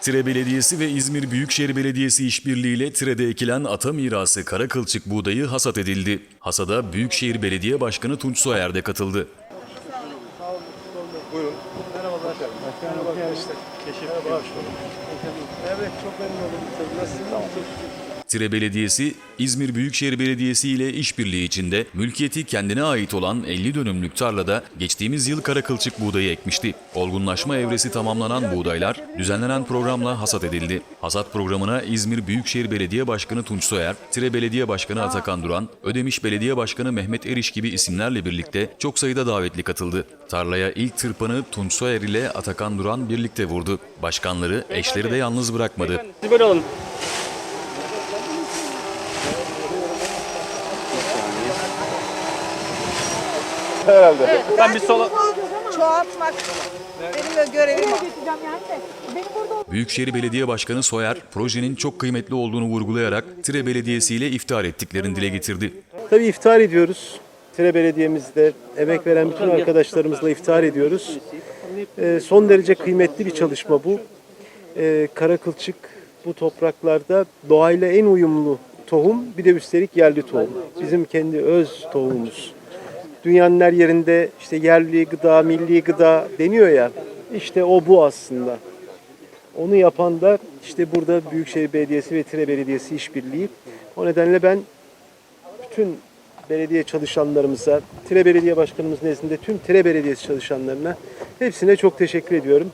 Tire Belediyesi ve İzmir Büyükşehir Belediyesi işbirliğiyle Tire'de ekilen ata mirası kara kılçık buğdayı hasat edildi. Hasada Büyükşehir Belediye Başkanı Tunç Soyer de katıldı. Evet çok memnun oldum. Nasılsınız? Tire Belediyesi, İzmir Büyükşehir Belediyesi ile işbirliği içinde mülkiyeti kendine ait olan 50 dönümlük tarlada geçtiğimiz yıl kara kılçık buğdayı ekmişti. Olgunlaşma evresi tamamlanan buğdaylar düzenlenen programla hasat edildi. Hasat programına İzmir Büyükşehir Belediye Başkanı Tunç Soyer, Tire Belediye Başkanı Atakan Duran, Ödemiş Belediye Başkanı Mehmet Eriş gibi isimlerle birlikte çok sayıda davetli katıldı. Tarlaya ilk tırpanı Tunç Soyer ile Atakan Duran birlikte vurdu. Başkanları eşleri de yalnız bırakmadı. Siz böyle olun. Ben bir sola... çoğaltmak benim de görevim. Büyükşehir Belediye Başkanı Soyer, projenin çok kıymetli olduğunu vurgulayarak Tire Belediyesi ile iftihar ettiklerini dile getirdi. Tabii iftihar ediyoruz. Tire Belediye'mizde emek veren bütün arkadaşlarımızla iftihar ediyoruz. Ee, son derece kıymetli bir çalışma bu. Ee, kara kılçık bu topraklarda doğayla en uyumlu tohum bir de üstelik yerli tohum. Bizim kendi öz tohumumuz. Dünyanın her yerinde işte yerli gıda, milli gıda deniyor ya. İşte o bu aslında. Onu yapan da işte burada Büyükşehir Belediyesi ve Tire Belediyesi işbirliği. O nedenle ben bütün belediye çalışanlarımıza, Tire Belediye Başkanımız nezdinde tüm Tire Belediyesi çalışanlarına hepsine çok teşekkür ediyorum.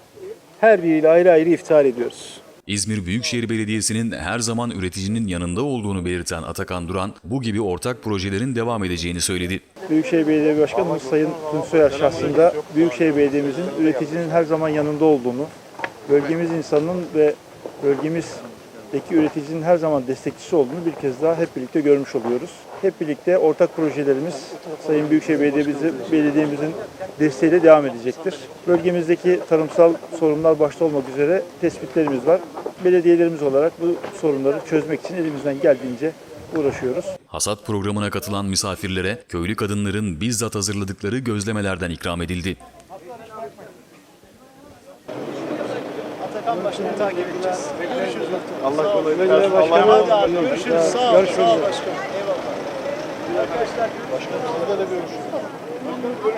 Her biriyle ayrı ayrı iftihar ediyoruz. İzmir Büyükşehir Belediyesi'nin her zaman üreticinin yanında olduğunu belirten Atakan Duran, bu gibi ortak projelerin devam edeceğini söyledi. Büyükşehir Belediye Başkanımız Sayın Tunç Soyer şahsında Büyükşehir Belediye'mizin üreticinin her zaman yanında olduğunu, bölgemiz insanının ve bölgemizdeki üreticinin her zaman destekçisi olduğunu bir kez daha hep birlikte görmüş oluyoruz. Hep birlikte ortak projelerimiz Sayın Büyükşehir Belediye'mizin, Belediye'mizin desteğiyle devam edecektir. Bölgemizdeki tarımsal sorunlar başta olmak üzere tespitlerimiz var. Belediyelerimiz olarak bu sorunları çözmek için elimizden geldiğince uğraşıyoruz. Hasat programına katılan misafirlere köylü kadınların bizzat hazırladıkları gözlemelerden ikram edildi. Allah kolaylık versin. Başkanım. Görüşürüz. Sağ olun. Görüşürüz. Arkadaşlar başkanımızla da görüşürüz.